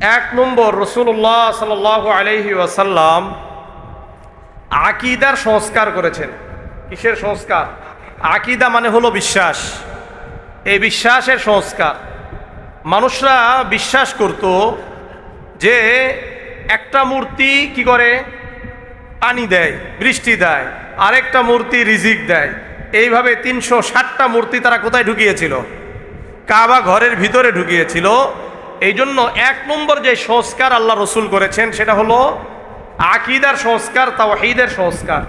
এক নম্বর রসুল্লাহ সাল আলহি ওয়াসাল্লাম আকিদার সংস্কার করেছেন। কিসের সংস্কার? আকিদা মানে হলো বিশ্বাস। এই বিশ্বাসের সংস্কার। মানুষরা বিশ্বাস করত যে একটা মূর্তি কি করে? পানি দেয়, বৃষ্টি দেয়, আরেকটা মূর্তি রিজিক দেয়। এইভাবে তিনশো ষাটটা মূর্তি তারা কোথায় ঢুকিয়েছিল? কাবা ঘরের ভিতরে ঢুকিয়েছিল। এই জন্য এক নম্বর যে সংস্কার আল্লাহ রসুল করেছেন, সেটা হলো আকিদার সংস্কার, তাওহিদের সংস্কার।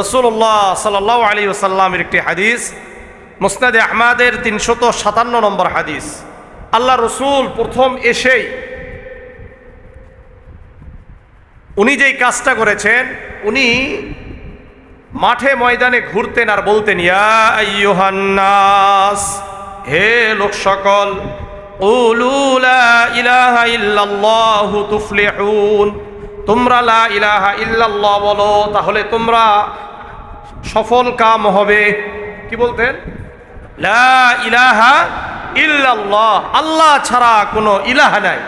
রসুল্লাহ সাল্লাহ আলী ওসাল্লামের একটি হাদিস, মুসনাদে আহমাদের তিনশত সাতান্ন নম্বর হাদিস। আল্লাহ রসুল প্রথম এসেই উনি যেই কাজটা করেছেন, উনি মাঠে ময়দানে ঘুরতেন আর বলতেন, ইয়া হে লোক সকল উলু লা ইলাহা ইল্লাল্লাহু তুফলিহুন। তোমরা লা ইলাহা ইল্লাল্লাহ বলো, তাহলে তোমরা সফল কাম হবে। কি বলতেন? লা ইলাহা ইল্লাল্লাহ, আল্লাহ ছাড়া কোনো ইলাহা নাই।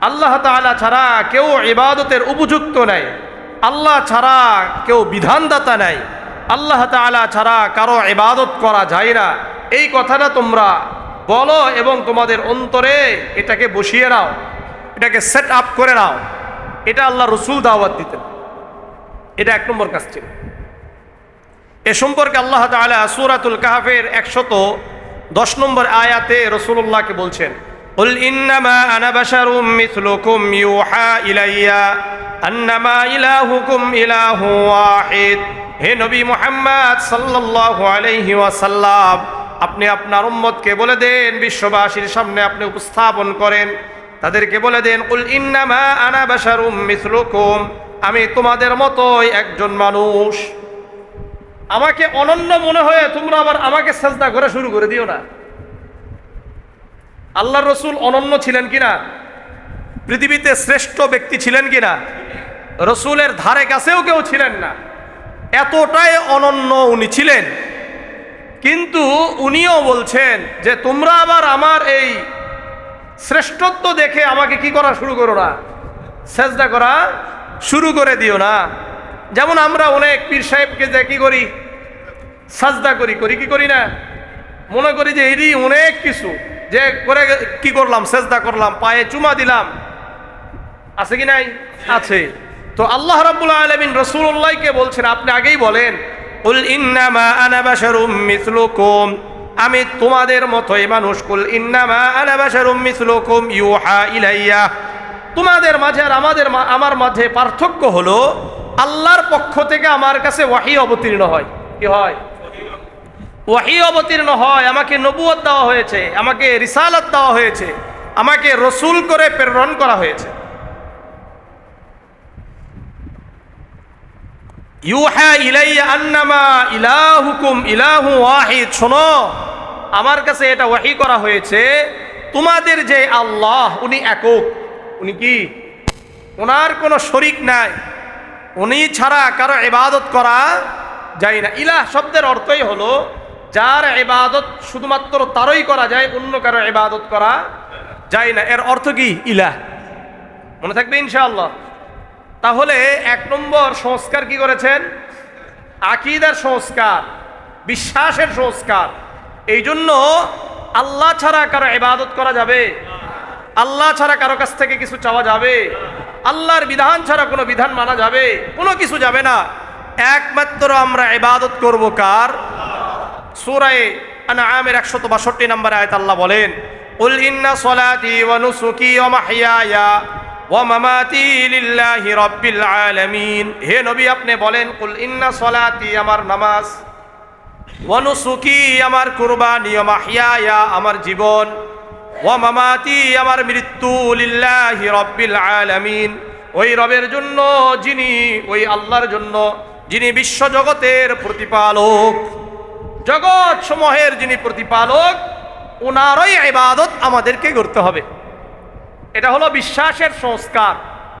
আল্লাহ তাআলা ছাড়া কেউ ইবাদতের উপযুক্ত নাই। আল্লাহ ছাড়া কেউ বিধানদাতা নাই। আল্লাহ তাআলা ছাড়া কারও ইবাদত করা যায় না। এই কথাটা তোমরা বলো এবং তোমাদের অন্তরে এটাকে বসিয়ে নাও এটাকে সেট আপ করে নাও এটা আল্লাহ রসুল দাওয়াত দিতেন এটা এক নম্বর কাজ ছিল এ সম্পর্কে আল্লাহ তাআলা সূরাতুল কাহাফের একশত দশ নম্বর আয়াতে রসুল্লাহকে বলছেন قل إنما أنا بشر مثلكم يوحى إلي أنما إلهكم إله واحد হে নবী মুহাম্মদ সাল্লাল্লাহু আলাইহি ওয়াসাল্লাম আপনি আপনার উম্মতকে বলে দেন, বিশ্ববাসীর সামনে আপনি উপস্থাপন করেন। তাদেরকে বলে দেন, উল ইন্নামা আনা বাশারুম মিসলুকুম, আমি তোমাদের মতোই একজন মানুষ। আমাকে অনন্য মনে হয়ে তোমরা আবার আমাকে সাজদা করে শুরু করে দিও না। আল্লাহ রসুল অনন্য ছিলেন কিনা? পৃথিবীতে শ্রেষ্ঠ ব্যক্তি ছিলেন কিনা? রসুলের ধারে কাছেও কেউ ছিলেন না। এতটাই অনন্য উনি ছিলেন। কিন্তু উনিও বলছেন যে, তোমরা আবার আমার এই শ্রেষ্ঠত্ব দেখে আমাকে কি করা শুরু করো না? সেজদা করা শুরু করে দিও না। যেমন আমরা অনেক পীর সাহেবকে যে কি করি? সাজদা করি। করি কি করি না? মনে করি যে, এরই অনেক কিছু। যে করে কি করলাম? সেজদা করলাম, পায়ে চুমা দিলাম। আছে কি নাই? আছে। তো আল্লাহ রাব্বুল আলামিন রসুল্লাহকে বলছেন, আপনি আগেই বলেন কুল ইন্নামা আনা মিসলুকুম। আমি তোমাদের মতোই মানুষ। কুল ইন্নামা আনা বাশারুম মিসলুকুম ইউহা ইলাইয়া। তোমাদের মাঝে আর আমাদের আমার মাঝে পার্থক্য হলো, আল্লাহর পক্ষ থেকে আমার কাছে ওয়াহি অবতীর্ণ হয়। কি হয়? ওয়াহি অবতীর্ণ হয়। আমাকে নবুয়ত দেওয়া হয়েছে, আমাকে রিসালত দেওয়া হয়েছে, আমাকে রসুল করে প্রেরণ করা হয়েছে। ইউহা ইলাইয়া আন্নামা ইলাহুকুম ইলাহু ওয়াহিদ। শোনো, আমার কাছে এটা ওয়াহি করা হয়েছে, তোমাদের যে আল্লাহ, উনি একক। উনি কি? ওনার কোনো শরিক নাই। উনি ছাড়া কারও ইবাদত করা যায় না। ইলাহ শব্দের অর্থই হলো, যার ইবাদত শুধুমাত্র তারই করা যায়, অন্য কারও ইবাদত করা যায় না। এর অর্থ কি? ইলাহ। মনে থাকবে ইনশাআল্লাহ। তাহলে এক নম্বর সংস্কার কি করেছেন? আকিদার সংস্কার, বিশ্বাসের সংস্কার। এই জন্য আল্লাহ ছাড়া কারও ইবাদত করা যাবে? আল্লাহ ছাড়া কারও কাছ থেকে কিছু চাওয়া যাবে? আল্লাহর বিধান ছাড়া কোনো বিধান মানা যাবে? কোনো কিছু যাবে না। একমাত্র আমরা ইবাদত করব কার? সূরায়ে আনআমের 162 নম্বর আয়াত আল্লাহ বলেন কুল ইন্না সলাতি ওয়া নুসুকি ওয়া মাহইয়ায়া ওয়া মামাতি লিল্লাহি রাব্বিল আলামিন। হে নবী, আপনি বলেন, কুল ইন্না সলাতি আমার নামাজ, ওয়া আমার কুরবানি, ওয়া মাহইয়ায়া আমার জীবন, ওয়া মামাতি আমার মৃত্যু লিল্লাহি রাব্বিল আলামিন। ওই রবের জন্য, যিনি, ওই আল্লাহর জন্য, যিনি বিশ্বজগতের প্রতিপালক জগৎ সমূহের যিনি প্রতিপালক ওনারই ইবাদত আমাদেরকে করতে হবে। এটা হলো বিশ্বাসের সংস্কার।